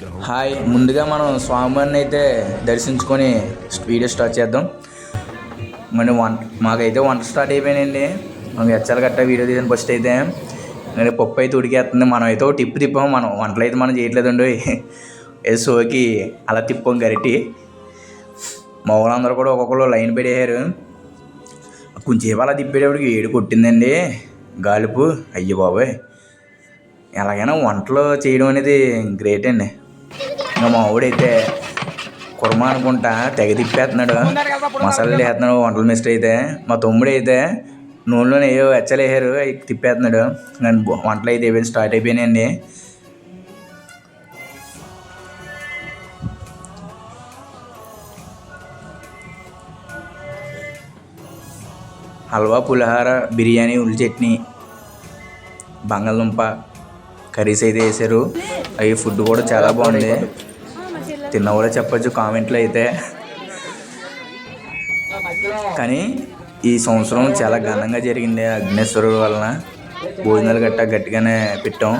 Hi. ముందుగా మనం స్వామివారిని అయితే దర్శించుకొని వీడియో స్టార్ట్ చేద్దాం. మరి వంట మాకైతే వంట స్టార్ట్ అయిపోయినాయండి. మనం ఎచ్చాలు గట్ట వీడియో తీసిన ఫస్ట్ అయితే. మరి పప్పు అయితే ఉడికేస్తుంది. మనం అయితే ఒక టిప్పు తిప్పాం. మనం వంటలు అయితే మనం చేయట్లేదండి. ఏ సోకి అలా తిప్పాం గరిటి. మా వాళ్ళందరూ కూడా ఒక్కొక్కరు లైన్ పెట్టేశారు కొంచెంసేపు అలా తిప్పేటప్పటికి ఏడు కొట్టిందండి. గాలుపు. అయ్య బాబోయ్ ఎలాగైనా వంటలు చేయడం అనేది గ్రేట్ అండి. ఇంకా మా ఊడైతే కుర్మా అనుకుంటా తెగ తిప్పేస్తున్నాడు మసాలాలు వేస్తున్నాడు వంటల మిస్టర్ అయితే. మా తమ్ముడు అయితే నూనెలోనే ఏవో వెచ్చలు వేసారు అవి తిప్పేస్తున్నాడు నేను వంటలు అయితే ఏమైనా స్టార్ట్ అయిపోయినాయండి. హల్వా పులిహార బిర్యానీ ఉల్లి చట్నీ బంగాళదుంప కర్రీస్ అయితే వేసారు అవి ఫుడ్ కూడా చాలా బాగుంది. తిన్న కూడా చెప్పొచ్చు కామెంట్లో అయితే. కానీ ఈ సంవత్సరం చాలా ఘనంగా జరిగింది అగ్నేశ్వరుడు వలన. భోజనాలు గట్టా గట్టిగానే పెట్టాం.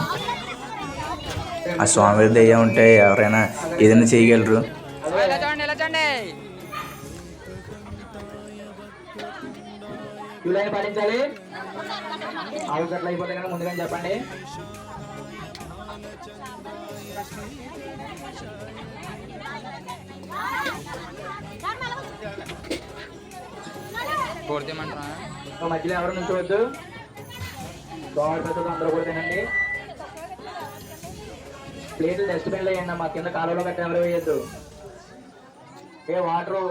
ఆ స్వామి దయ్య ఉంటే ఎవరైనా ఏదైనా చేయగలరు. పాటించాలి అయిపోతే కనుక ముందుగా చెప్పండి. కోడితేమంటారా మధ్యలో ఎవరు నుంచోవద్దు. గోడ పెద్దలు అందరూ కూడా తినండి. ప్లేట్లు డస్ట్బిన్లో వేయండి మా కింద కాలువలో గట్ట ఎవరు వేయద్దు. ఏ వాటర్?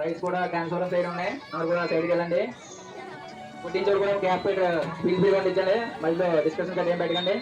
రైస్ కూడా ట్రాన్స్ఫర్ సైడ్ ఉన్నాయి. అందరు కూడా సైడ్కి వెళ్ళండి. పుట్టించోడు కూడా గ్యాప్ పెట్టి బిల్ పీస్ పండించండి మధ్యలో డిస్కషన్ కట్ ఏం పెట్టకండి